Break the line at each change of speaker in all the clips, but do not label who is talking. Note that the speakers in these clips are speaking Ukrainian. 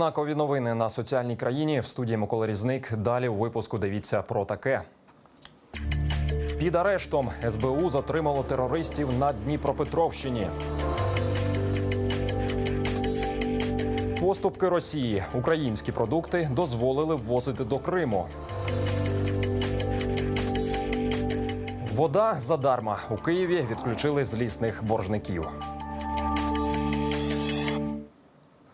Знакові новини на соціальній країні в студії Микола Різник. Далі у випуску дивіться про таке. Під арештом СБУ затримало терористів на Дніпропетровщині. Поступки Росії. Українські продукти дозволили ввозити до Криму. Вода задарма. У Києві відключили злісних боржників.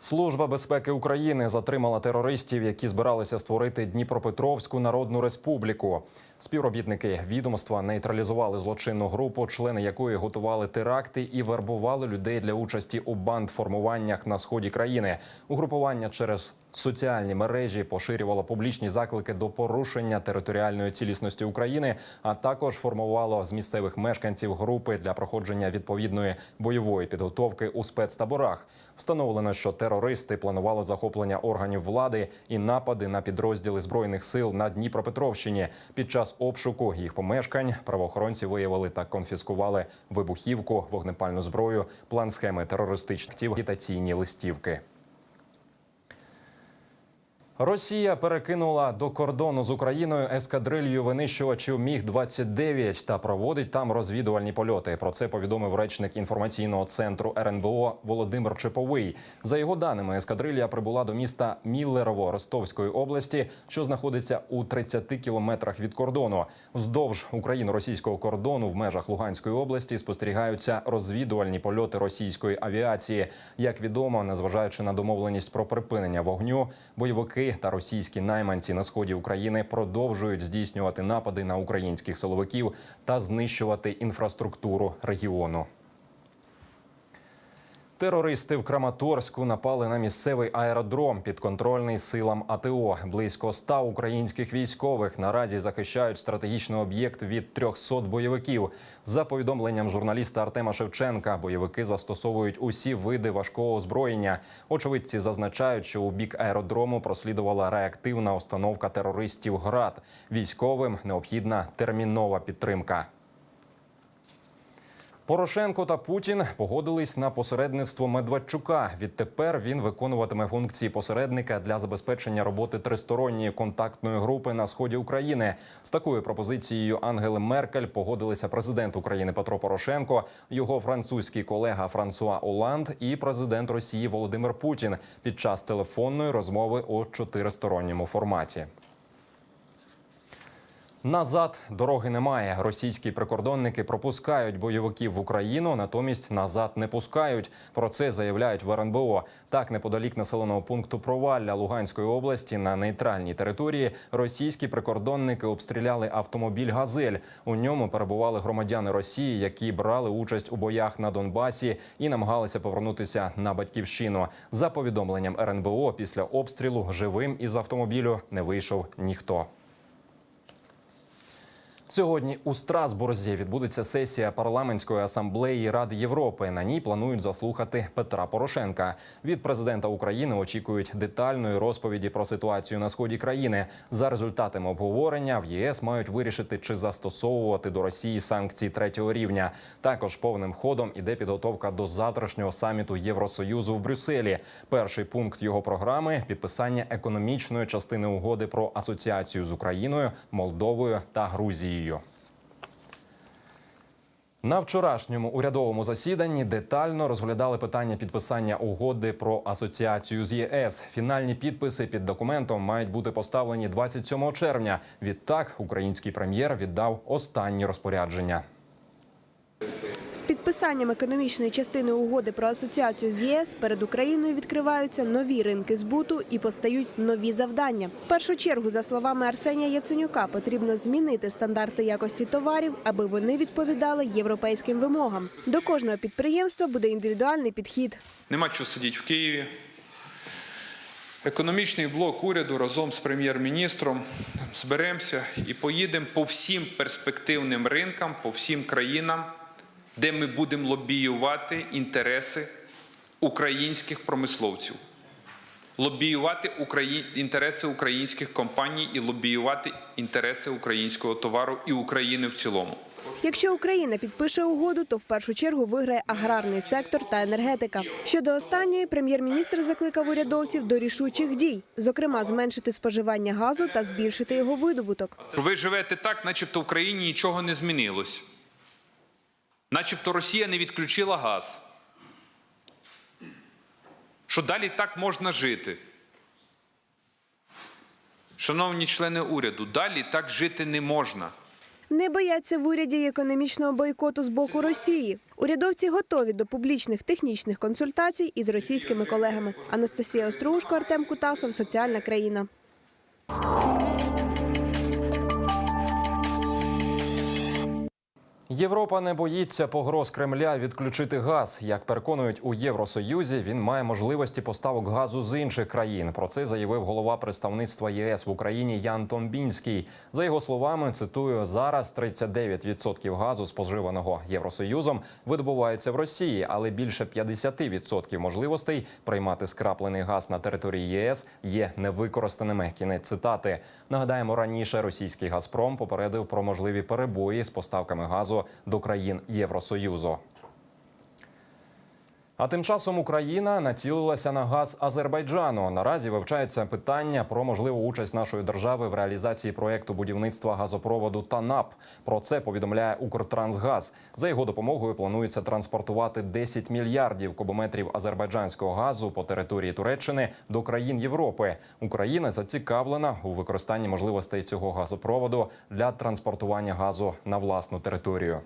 Служба безпеки України затримала терористів, які збиралися створити Дніпропетровську Народну Республіку. Співробітники відомства нейтралізували злочинну групу, члени якої готували теракти і вербували людей для участі у бандформуваннях на сході країни. Угрупування через соціальні мережі поширювало публічні заклики до порушення територіальної цілісності України, а також формувало з місцевих мешканців групи для проходження відповідної бойової підготовки у спецтаборах. Встановлено, що терористи планували захоплення органів влади і напади на підрозділи збройних сил на Дніпропетровщині. Під час обшуку їх помешкань правоохоронці виявили та конфіскували вибухівку, вогнепальну зброю, план схеми терористичних агітаційні листівки. Росія перекинула до кордону з Україною ескадрилью винищувачів Міг 29 та проводить там розвідувальні польоти. Про це повідомив речник інформаційного центру РНБО Володимир Чеповий. За його даними, ескадрилья прибула до міста Міллерово Ростовської області, що знаходиться у 30 кілометрах від кордону. Вздовж україно-російського кордону в межах Луганської області спостерігаються розвідувальні польоти російської авіації. Як відомо, незважаючи на домовленість про припинення вогню, бойовики та російські найманці на сході України продовжують здійснювати напади на українських силовиків та знищувати інфраструктуру регіону. Терористи в Краматорську напали на місцевий аеродром підконтрольний силам АТО. Близько ста українських військових наразі захищають стратегічний об'єкт від 300 бойовиків. За повідомленням журналіста Артема Шевченка, бойовики застосовують усі види важкого озброєння. Очевидці зазначають, що у бік аеродрому прослідувала реактивна установка терористів ГРАД. Військовим необхідна термінова підтримка. Порошенко та Путін погодились на посередництво Медведчука. Відтепер він виконуватиме функції посередника для забезпечення роботи тристоронньої контактної групи на сході України. З такою пропозицією Ангели Меркель погодилися президент України Петро Порошенко, його французький колега Франсуа Оланд і президент Росії Володимир Путін під час телефонної розмови у чотиристоронньому форматі. Назад дороги немає. Російські прикордонники пропускають бойовиків в Україну, натомість назад не пускають. Про це заявляють в РНБО. Так, неподалік населеного пункту Провалля Луганської області на нейтральній території російські прикордонники обстріляли автомобіль Газель. У ньому перебували громадяни Росії, які брали участь у боях на Донбасі і намагалися повернутися на батьківщину. За повідомленням РНБО, після обстрілу живим із автомобілю не вийшов ніхто. Сьогодні у Страсбурзі відбудеться сесія парламентської асамблеї Ради Європи. На ній планують заслухати Петра Порошенка. Від президента України очікують детальної розповіді про ситуацію на сході країни. За результатами обговорення в ЄС мають вирішити, чи застосовувати до Росії санкції третього рівня. Також повним ходом іде підготовка до завтрашнього саміту Євросоюзу в Брюсселі. Перший пункт його програми підписання економічної частини угоди про асоціацію з Україною, Молдовою та Грузією. На вчорашньому урядовому засіданні детально розглядали питання підписання угоди про асоціацію з ЄС. Фінальні підписи під документом мають бути поставлені 27 червня. Відтак український прем'єр віддав останні розпорядження.
З підписанням економічної частини угоди про асоціацію з ЄС перед Україною відкриваються нові ринки збуту і постають нові завдання. В першу чергу, за словами Арсенія Яценюка, потрібно змінити стандарти якості товарів, аби вони відповідали європейським вимогам. До кожного підприємства буде індивідуальний підхід.
Нема чого сидіти в Києві. Економічний блок уряду разом з прем'єр-міністром зберемося і поїдемо по всім перспективним ринкам, по всім країнам, де ми будемо лобіювати інтереси українських промисловців, лобіювати Украї... інтереси українських компаній і лобіювати інтереси українського товару і України в цілому.
Якщо Україна підпише угоду, то в першу чергу виграє аграрний сектор та енергетика. Щодо останньої, прем'єр-міністр закликав урядовців до рішучих дій, зокрема зменшити споживання газу та збільшити його видобуток.
Ви живете так, начебто в країні нічого не змінилось. Начебто Росія не відключила газ. Що далі так можна жити. Шановні члени уряду, далі так жити не можна.
Не бояться в уряді економічного бойкоту з боку Росії. Урядовці готові до публічних технічних консультацій із російськими колегами. Анастасія Острушко, Артем Кутасов, Соціальна країна.
Європа не боїться погроз Кремля відключити газ. Як переконують у Євросоюзі, він має можливості поставок газу з інших країн. Про це заявив голова представництва ЄС в Україні Ян Томбінський. За його словами, цитую: зараз 39% газу, споживаного Євросоюзом, видобувається в Росії, але більше 50% можливостей приймати скраплений газ на території ЄС є невикористаними. Кінець цитати. Нагадаємо, раніше російський Газпром попередив про можливі перебої з поставками газу до країн Євросоюзу. А тим часом Україна націлилася на газ Азербайджану. Наразі вивчається питання про можливу участь нашої держави в реалізації проєкту будівництва газопроводу ТАНАП. Про це повідомляє Укртрансгаз. За його допомогою планується транспортувати 10 мільярдів кубометрів азербайджанського газу по території Туреччини до країн Європи. Україна зацікавлена у використанні можливостей цього газопроводу для транспортування газу на власну територію.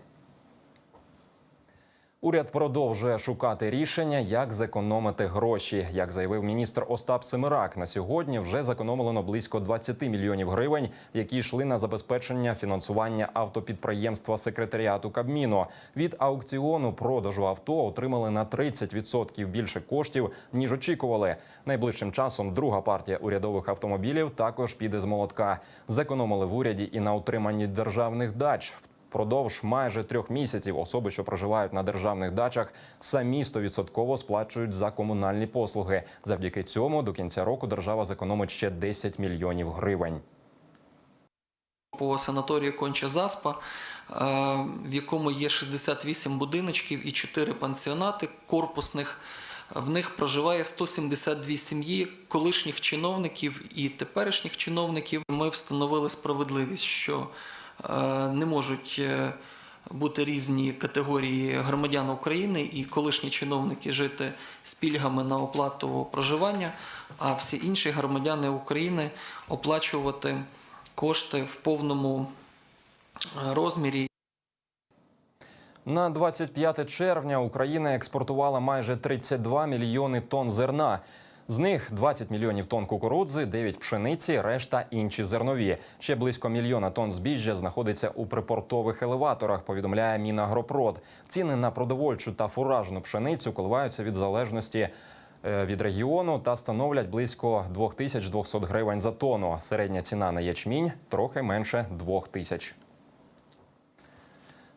Уряд продовжує шукати рішення, як зекономити гроші. Як заявив міністр Остап Семирак, на сьогодні вже зекономлено близько 20 мільйонів гривень, які йшли на забезпечення фінансування автопідприємства секретаріату Кабміну. Від аукціону продажу авто отримали на 30% більше коштів ніж очікували. Найближчим часом друга партія урядових автомобілів також піде з молотка. Зекономили в уряді і на утриманні державних дач. Продовж майже трьох місяців особи, що проживають на державних дачах, самі 100% сплачують за комунальні послуги. Завдяки цьому до кінця року держава зекономить ще 10 мільйонів гривень.
по санаторію Конча Заспа, е, в якому є 68 будиночків і 4 пансіонати корпусних. В них проживає 172 сім'ї колишніх чиновників і теперішніх чиновників. Ми встановили справедливість, що не можуть е, бути різні категорії громадян України і колишні чиновники жити з пільгами на оплату проживання, а всі інші громадяни України оплачувати кошти в повному е, розмірі.
На 25 червня Україна експортувала майже 32 мільйони тонн зерна. З них 20 мільйонів тонн кукурудзи, 9 пшениці, решта інші зернові. Ще близько мільйона тонн збіжжя знаходиться у припортових елеваторах. Повідомляє Мінагропрод. Ціни на продовольчу та фуражну пшеницю коливаються від залежності. е, Від регіону та становлять близько 2200 гривень за тонну. Середня ціна на ячмінь трохи менше 2000.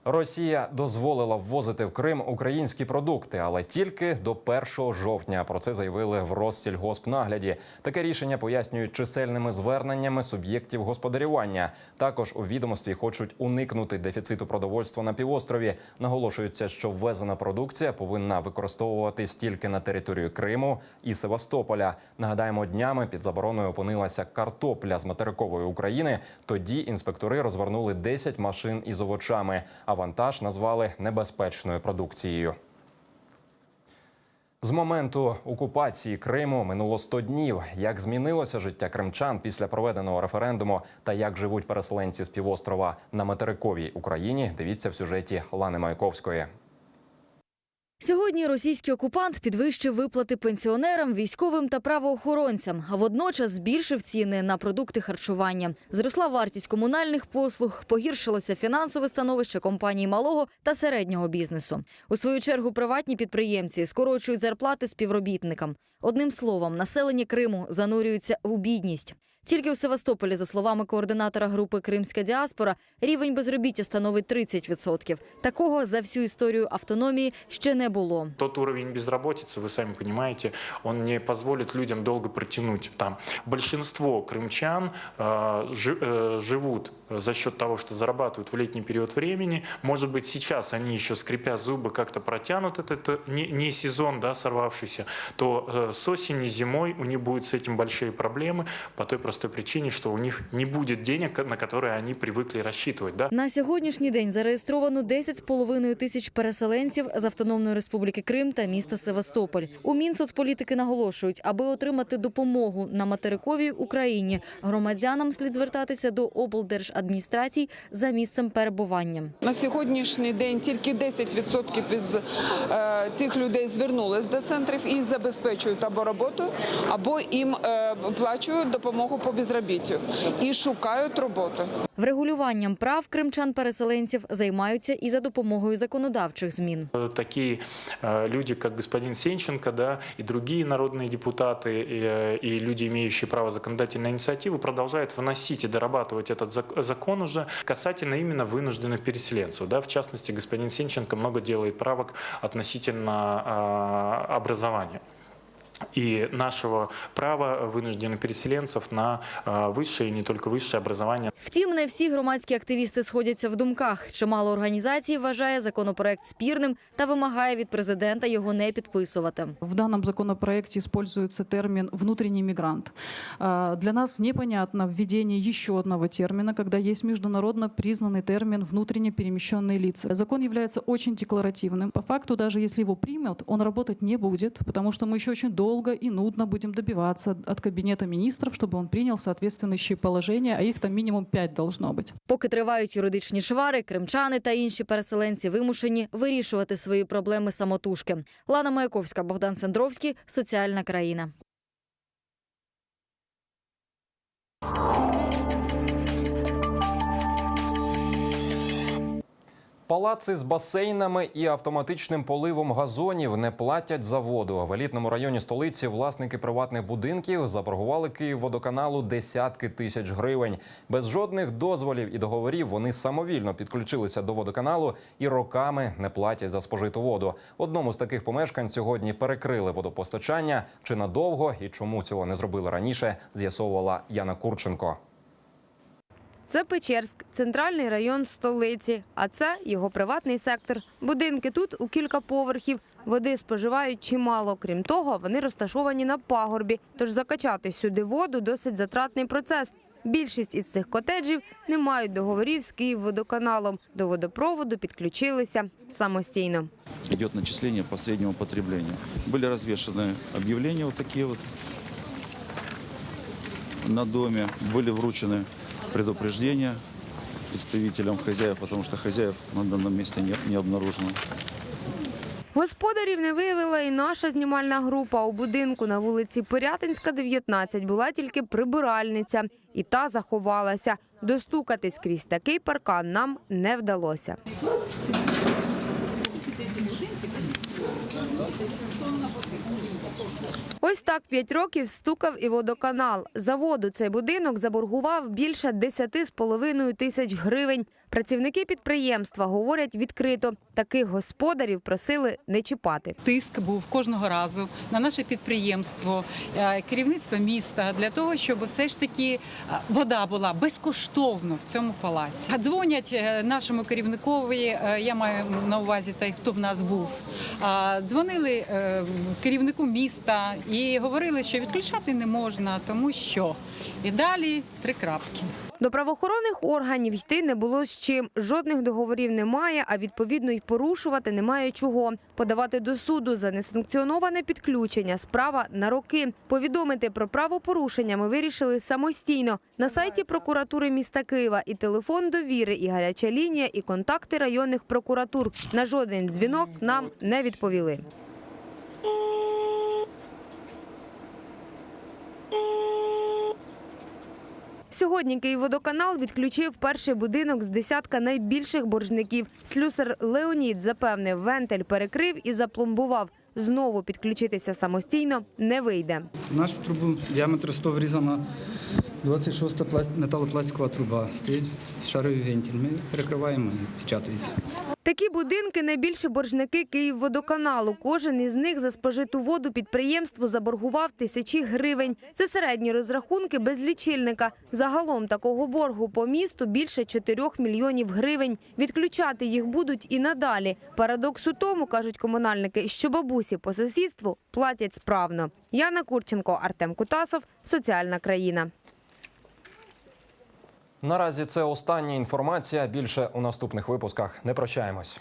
Росія дозволила ввозити в Крим українські продукти, але тільки до 1 жовтня. Про це заявили в Россільгоспнагляді. Таке рішення пояснюють чисельними зверненнями суб'єктів господарювання. Також у відомстві хочуть уникнути дефіциту продовольства на півострові. Наголошується, що ввезена продукція повинна використовуватись тільки на територію Криму і Севастополя. Нагадаємо, днями під забороною опинилася картопля з материкової України. Тоді інспектори розвернули 10 машин із овочами, а вантаж назвали небезпечною продукцією. З моменту окупації Криму минуло 100 днів. Як змінилося життя кримчан після проведеного референдуму та як живуть переселенці з півострова на материковій Україні? Дивіться в сюжеті Лани Маяковської.
Сьогодні російський окупант підвищив виплати пенсіонерам, військовим та правоохоронцям, а водночас збільшив ціни на продукти харчування. Зросла вартість комунальних послуг, погіршилося фінансове становище компаній малого та середнього бізнесу. У свою чергу приватні підприємці скорочують зарплати співробітникам. Одним словом, населення Криму занурюється у бідність. Тільки у Севастополі, за словами координатора групи Кримська діаспора, рівень безробіття становить 30%. Такого за всю історію автономії ще не було.
Тот уровень безработицы, вы сами понимаете, он не позволит людям долго протянуть там. Большинство крымчан э, жи- э, живут э, за счет того, что зарабатывают в летний период времени. Может быть, сейчас они еще, скрипя зубы, как-то протянут этот э, не, не сезон, да, сорвавшийся, то э, с осени, зимой у них будут с этим большие проблемы по той простой причине, что у них не будет денег, на которые они привыкли рассчитывать. Да?
На сьогоднішній день зареєстровано 10,5 тисяч переселенців з Автономної Республіки Крим та міста Севастополь. У Мінсоцполітики наголошують, аби отримати допомогу на материковій Україні, громадянам слід звертатися до облдержадміністрацій за місцем перебування.
На сьогоднішній день тільки 10% із е, тих людей звернулись до центрів і їх забезпечують або роботу, або їм е, плачують допомогу по безробіттю і шукають роботу.
Врегулюванням прав кримчан-переселенців займаються і за допомогою законодавчих змін.
Э, Такие э, люди, как господин Сенченко, да, и другие народные депутаты, и, э, и люди, имеющие право законодательной инициативы, продолжают выносить и дорабатывать этот зак- закон уже касательно именно вынужденных переселенцев. Да. В частности, господин Синченко много делает правок относительно образования и нашего права вынужденных переселенцев на а, высшее и не только высшее образование.
Втім, не всі громадські активісти сходяться в думках. Чимало організацій вважає законопроект спірним та вимагає від президента його не підписувати.
В данном законопроекте используется термин «внутренний мигрант». А, Для нас непонятно введение еще одного термина, когда есть международно признанный термин «внутренне перемещенные лица». Закон является очень декларативным. По факту, даже если его примут, он работать не будет, потому что мы еще очень долго и нудно будем добиваться от Кабинета министров, чтобы он принял соответствующие положения, а их там минимум пять должно быть.
Поки тривають юридичні швари, кримчани та інші переселенці вимушені вирішувати свої проблеми самотужки. Лана Маяковська, Богдан Сендровський, Соціальна країна.
Палаци з басейнами і автоматичним поливом газонів не платять за воду. В елітному районі столиці власники приватних будинків заборгували Київводоканалу десятки тисяч гривень. Без жодних дозволів і договорів вони самовільно підключилися до водоканалу і роками не платять за спожиту воду. Одному з таких помешкань сьогодні перекрили водопостачання. Чи надовго і чому цього не зробили раніше? З'ясовувала Яна Курченко.
Це Печерськ, центральний район столиці, а це його приватний сектор. Будинки тут у кілька поверхів. Води споживають чимало. Крім того, вони розташовані на пагорбі, тож закачати сюди воду досить затратний процес. Більшість із цих котеджів не мають договорів з Київводоканалом. До водопроводу підключилися самостійно.
идет начисление по среднему потреблению. Были развешаны объявления вот такие вот на доме, были вручены предупреждения представителям хозяев, потому что хозяев на данном месте не, не обнаружено.
Господарів не виявила і наша знімальна група. У будинку на вулиці Пирятинська, 19, була тільки прибиральниця. І та заховалася. Достукатись крізь такий паркан нам не вдалося. Ось так п'ять років стукав і водоканал. Заводу цей будинок заборгував більше 10,5 тисяч гривень. Працівники підприємства говорять відкрито, таких господарів просили не чіпати.
Тиск був кожного разу на наше підприємство, е, керівництво міста для того, щоб все ж таки е, вода була безкоштовно в цьому палаці. Дзвонять е, нашому керівникові. Я маю на увазі той, хто в нас був. Дзвонили керівнику міста і говорили, що відключати не можна, тому що і далі три крапки.
До правоохоронних органів йти не було з чим. Жодних договорів немає, а відповідно й порушувати немає чого. Подавати до суду за несанкціоноване підключення справа на роки. Повідомити про правопорушення ми вирішили самостійно на сайті прокуратури міста Києва і телефон довіри, і гаряча лінія, і контакти районних прокуратур. На жоден дзвінок нам не відповіли. Сьогодні Київводоканал відключив перший будинок з десятка найбільших боржників. Слюсар Леонід запевнив, вентиль перекрив і запломбував. Знову підключитися самостійно не вийде.
Нашу трубу діаметр 100 врізана 26 пласт... металопластикова труба. Стоїть шаровий вентиль. Ми перекриваємо і печатається.
Такі будинки найбільші боржники Київводоканалу. Кожен із них за спожиту воду підприємству заборгував тисячі гривень. Це середні розрахунки без лічильника. Загалом такого боргу по місту більше 4 мільйонів гривень. Відключати їх будуть і надалі. Парадокс у тому, кажуть комунальники, що бабусі по сусідству платять справно. Яна Курченко, Артем Кутасов, Соціальна країна.
Наразі це остання інформація. Більше у наступних випусках. Не прощаємось.